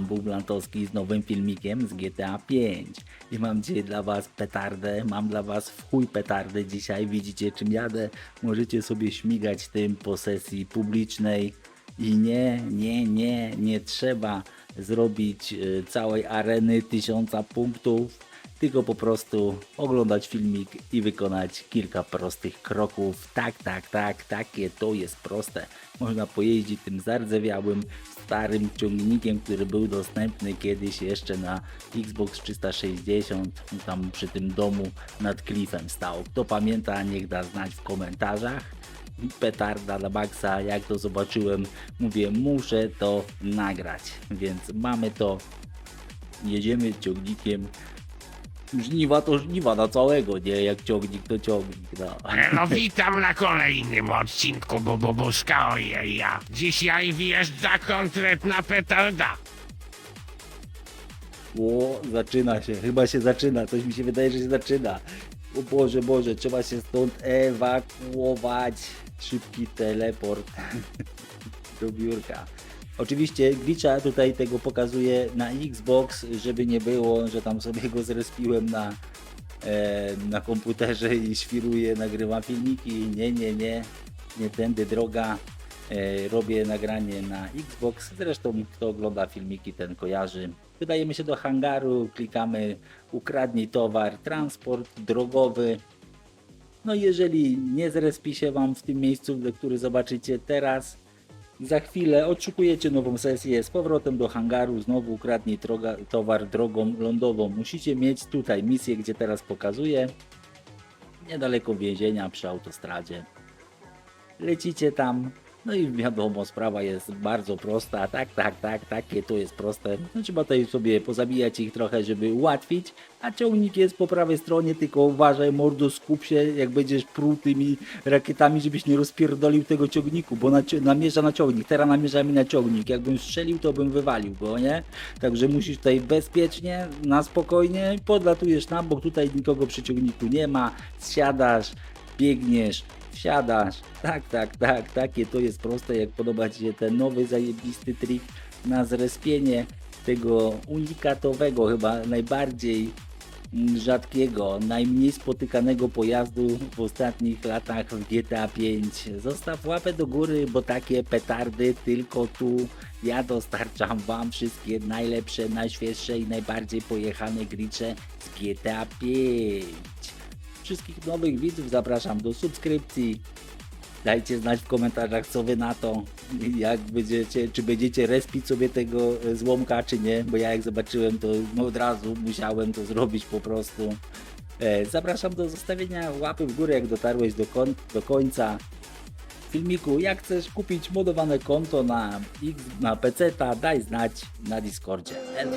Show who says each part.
Speaker 1: Bóg Blantowski z nowym filmikiem z GTA 5. I mam dzisiaj dla Was petardę, mam dla Was w chuj petardę dzisiaj. Widzicie czym jadę? Możecie sobie śmigać tym po sesji publicznej. I nie, nie, nie, nie trzeba zrobić y, całej areny tysiąca punktów, tylko po prostu oglądać filmik i wykonać kilka prostych kroków. Tak, tak, tak, takie to jest proste. Można pojeździć tym zardzewiałym, starym ciągnikiem, który był dostępny kiedyś jeszcze na Xbox 360, tam przy tym domu nad klifem stał. Kto pamięta, niech da znać w komentarzach petarda dla Maxa, jak to zobaczyłem, mówię, muszę to nagrać, więc mamy to, jedziemy ciągnikiem, żniwa to żniwa na całego, nie, jak ciągnik to ciągnik, no.
Speaker 2: No witam na kolejnym odcinku Bububuszka Ojeja. Dzisiaj wjeżdża konkretna petarda.
Speaker 1: O, zaczyna się, chyba się zaczyna, coś mi się wydaje, że się zaczyna. O Boże, Boże, trzeba się stąd ewakuować. Szybki teleport do biurka. Oczywiście glitcha tutaj tego pokazuje na Xbox, żeby nie było, że tam sobie go zrespiłem na, e, na komputerze i świruję, nagrywam filmiki. Nie, nie, nie, nie tędy droga. E, robię nagranie na Xbox. Zresztą kto ogląda filmiki, ten kojarzy. Wydajemy się do hangaru, klikamy ukradnij towar, transport drogowy. No jeżeli nie zrespi się Wam w tym miejscu, który zobaczycie teraz, za chwilę odszukujecie nową sesję z powrotem do hangaru, znowu ukradnij droga, towar drogą lądową. Musicie mieć tutaj misję, gdzie teraz pokazuję, niedaleko więzienia przy autostradzie. Lecicie tam, no i wiadomo, sprawa jest bardzo prosta. Tak, tak, tak, takie to jest proste. No trzeba tutaj sobie pozabijać ich trochę, żeby ułatwić, a ciągnik jest po prawej stronie, tylko uważaj mordo, skup się, jak będziesz pruł tymi rakietami, żebyś nie rozpierdolił tego ciągniku, bo namierza na ciągnik. Teraz namierza mi na ciągnik. Jakbym strzelił, to bym wywalił go, nie? Także musisz tutaj bezpiecznie, na spokojnie, podlatujesz na bok, tutaj nikogo przy ciągniku nie ma, zsiadasz, biegniesz, wsiadasz. Tak, tak, tak, takie to jest proste. Jak podoba Ci się ten nowy zajebisty trik na zrespienie tego unikatowego, chyba najbardziej mm, rzadkiego, najmniej spotykanego pojazdu w ostatnich latach w GTA 5. Zostaw łapę do góry, bo takie petardy tylko tu ja dostarczam Wam wszystkie najlepsze, najświeższe i najbardziej pojechane glicze z GTA 5. Wszystkich nowych widzów zapraszam do subskrypcji. Dajcie znać w komentarzach, co wy na to, jak będziecie, czy będziecie respić sobie tego e, złomka, czy nie, bo ja jak zobaczyłem, to no od razu musiałem to zrobić po prostu. E, Zapraszam do zostawienia łapy w górę, jak dotarłeś do, do końca filmiku. Jak chcesz kupić modowane konto na, na PC, daj znać na Discordzie. Elo.